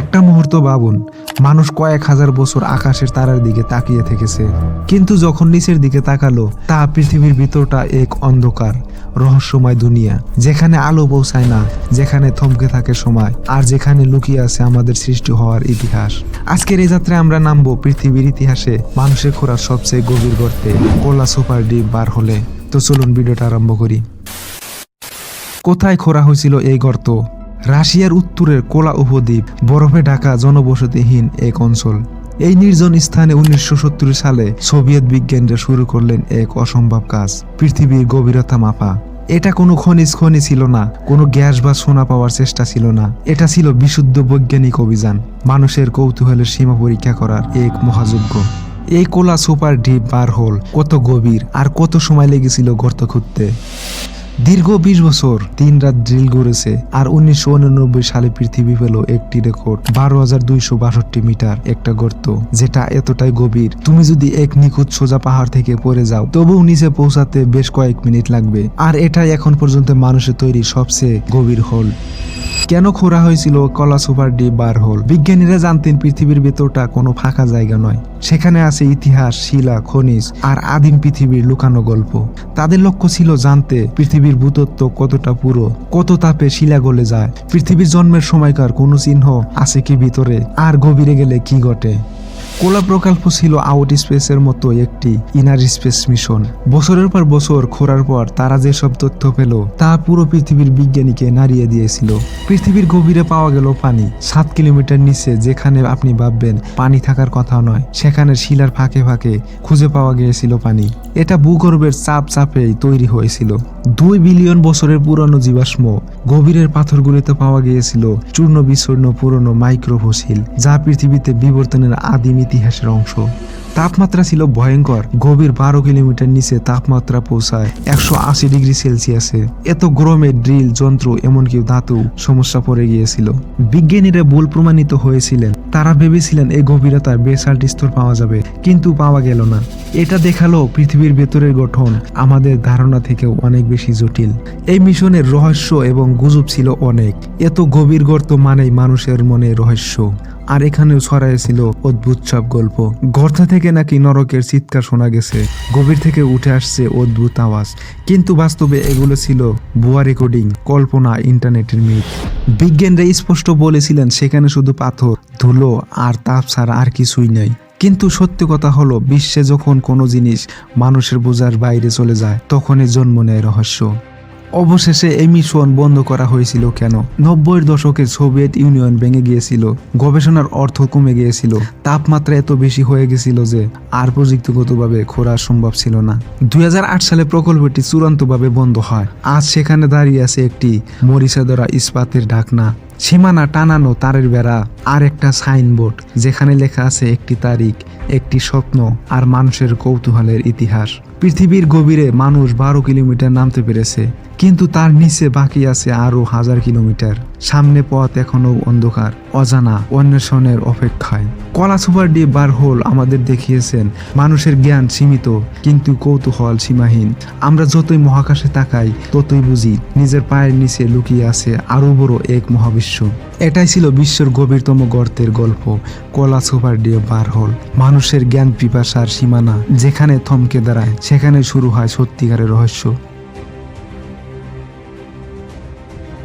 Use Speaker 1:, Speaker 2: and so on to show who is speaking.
Speaker 1: একটা মুহূর্ত ভাবুন, মানুষ কয়েক হাজার বছর আকাশের তারার দিকে তাকিয়ে থেকেছে। কিন্তু যখন নিচের দিকে তাকালো, তা পৃথিবীর ভিতরটা এক অন্ধকার, রহস্যময় দুনিয়া, যেখানে আলো পৌঁছায় না, যেখানে থমকে থাকে সময়, আর যেখানে লুকিয়ে আছে আমাদের সৃষ্টি হওয়ার ইতিহাস। আজকের এই যাত্রায় আমরা নামবো পৃথিবীর ইতিহাসে মানুষের খোরার সবচেয়ে গভীর গর্তে, কোলা সুপার ডিপ বার হলে। তো চলুন ভিডিওটা আরম্ভ করি। কোথায় খোরা হয়েছিল এই গর্ত? রাশিয়ার উত্তরের কোলা উপদ্বীপ বরফে ঢাকা জনবসতিহীন এক অঞ্চল। এই নির্জন স্থানে উনিশশো সত্তর সালে সোভিয়েত বিজ্ঞানীরা শুরু করলেন এক অসম্ভব কাজ, পৃথিবীর গভীরতা মাপা। এটা কোনো খনিজ খনি ছিল না, কোনো গ্যাস বা সোনা পাওয়ার চেষ্টা ছিল না। এটা ছিল বিশুদ্ধ বৈজ্ঞানিক অভিযান, মানুষের কৌতূহলের সীমা পরীক্ষা করার এক মহাযজ্ঞ। এই Kola superdeep borehole কত গভীর আর কত সময় লেগেছিল গর্ত খুঁড়তে? দীর্ঘ বিশ বছর তিন রাত ড্রিল করেছে আর উনিশশো উননব্বই সালে পৃথিবী পেল একটি রেকর্ড, বারো হাজার দুইশো বাষট্টি মিটার একটা গর্ত, যেটা এতটাই গভীর। তুমি যদি এক নিখুঁত সোজা পাহাড় থেকে পড়ে যাও, তবুও নিচে পৌঁছাতে বেশ কয়েক মিনিট লাগবে। আর এটাই এখন পর্যন্ত মানুষের তৈরি সবচেয়ে গভীর হোল। কেন খোঁড়া হয়েছিল কলা সুপার ডি বার হোল? বিজ্ঞানীরা জানতেন পৃথিবীর ভেতরটা কোনো ফাঁকা জায়গা নয়। সেখানে আছে ইতিহাস, শিলা, খনিজ আর আদিম পৃথিবীর লুকানো গল্প। তাদের লক্ষ্য ছিল জানতে পৃথিবীর ভূতত্ব কতটা পুরো, কত তাপে শিলা গলে যায়। পৃথিবীর জন্মের সময়কার কোনো চিহ্ন আছে কি ভিতরে? আর গভীরে গেলে কি ঘটে? কোলা প্রকল্প ছিল আউট স্পেসের মতো একটি ইনার স্পেস মিশন বছরের পর বছর খোঁড়ার পর তারা যেসব তথ্য পেল, তা পুরো পৃথিবীর বিজ্ঞানীকে নাড়িয়ে দিয়েছিল। পৃথিবীর গভীরে পাওয়া গেল পানি, সাত কিলোমিটার নিচে যেখানে আপনি ভাববেন পানি থাকার কথা নয়, সেখানে শিলার ফাঁকে ফাঁকে খুঁজে পাওয়া গিয়েছিল পানি। এটা ভূগর্ভের চাপ চাপেই তৈরি হয়েছিল। দুই বিলিয়ন বছরের পুরনো জীবাশ্ম গভীরের পাথরগুলিতে পাওয়া গিয়েছিল চূর্ণ বিচূর্ণ পুরনো মাইক্রোফসিল, যা পৃথিবীতে বিবর্তনের আদিম ইতিহাসের অংশ। তাপমাত্রা ছিল ভয়ঙ্কর। গভীর বারো কিলোমিটার নিচে তাপমাত্রা পৌঁছায় একশো আশি ডিগ্রি সেলসিয়াসে। এত গরমে ড্রিল, যন্ত্র, এমনকি ধাতু সমস্যা পড়ে গিয়েছিল। বিজ্ঞানীরা ভুল প্রমাণিত হয়েছিলেন। তারা ভেবেছিলেন এই গভীরতার বেসাল্ট স্তর পাওয়া যাবে, কিন্তু পাওয়া গেল না। এটা দেখাল পৃথিবীর ভেতরের গঠন। আমাদের ধারণা থেকেও অনেক বেশি জটিল। এই মিশনের রহস্য এবং গুজব ছিল অনেক। এত গভীর গর্ত মানেই মানুষের মনে রহস্য। আর এখানেও ছড়াইছিল অদ্ভুত সব গল্প। গর্ত থেকে নাকি নরকের চিৎকার শোনা গেছে। গভীর থেকে উঠে আসছে অদ্ভুত আওয়াজ। কিন্তু বাস্তবে এগুলো ছিল ভুয়া রেকর্ডিং, কল্পনা ইন্টারনেটের মিথ। বিজ্ঞানরা স্পষ্ট বলেছিলেন, সেখানে শুধু পাথর, ধুলো আর তাপ ছাড়া আর কিছুই নাই। কিন্তু সত্যি কথা হলো, বিশ্বে যখন কোনো জিনিস মানুষের বোঝার বাইরে চলে যায়, তখনই জন্ম নেয় রহস্য। অবশেষে এই মিশন বন্ধ করা হয়েছিল কেন? নব্বইয়ের দশকে সোভিয়েত ইউনিয়ন ভেঙে গিয়েছিল, গবেষণার অর্থ কমে গিয়েছিল, তাপমাত্রা এত বেশি হয়ে গেছিল যে আর প্রযুক্তিগতভাবে খোরা সম্ভব ছিল না। দু হাজার আট সালে প্রকল্পটি চূড়ান্তভাবে বন্ধ হয়। আজ সেখানে দাঁড়িয়ে আছে একটি মরিচা ধরা ইস্পাতের ঢাকনা। সীমানা টানানো তারের বেড়া, আর একটা সাইনবোর্ড, যেখানে লেখা আছে একটি তারিখ, একটি স্বপ্ন, আর মানুষের কৌতূহলের ইতিহাস। পৃথিবীর গভীরে মানুষ বারো কিলোমিটার নামতে পেরেছে। কিন্তু তার নিচে বাকি আছে আরও হাজার কিলোমিটার। সামনে পথ এখনও অন্ধকার, অজানা অন্বেষণের অপেক্ষায়। কলা সুপার ডি বার হোল আমাদের দেখিয়েছেন, মানুষের জ্ঞান সীমিত, কিন্তু কৌতূহল সীমাহীন। আমরা যতই মহাকাশে তাকাই, ততই বুঝি, নিজের পায়ের নিচে লুকিয়ে আছে আরও বড় এক মহাবিশ্ব। এটাই ছিল বিশ্বের গভীরতম গর্তের গল্প, কলা সুপার ডি বার হোল মানুষের জ্ঞান পিপাসার সীমানা যেখানে থমকে দাঁড়ায় সেখানে শুরু হয় সত্যিকারের রহস্য।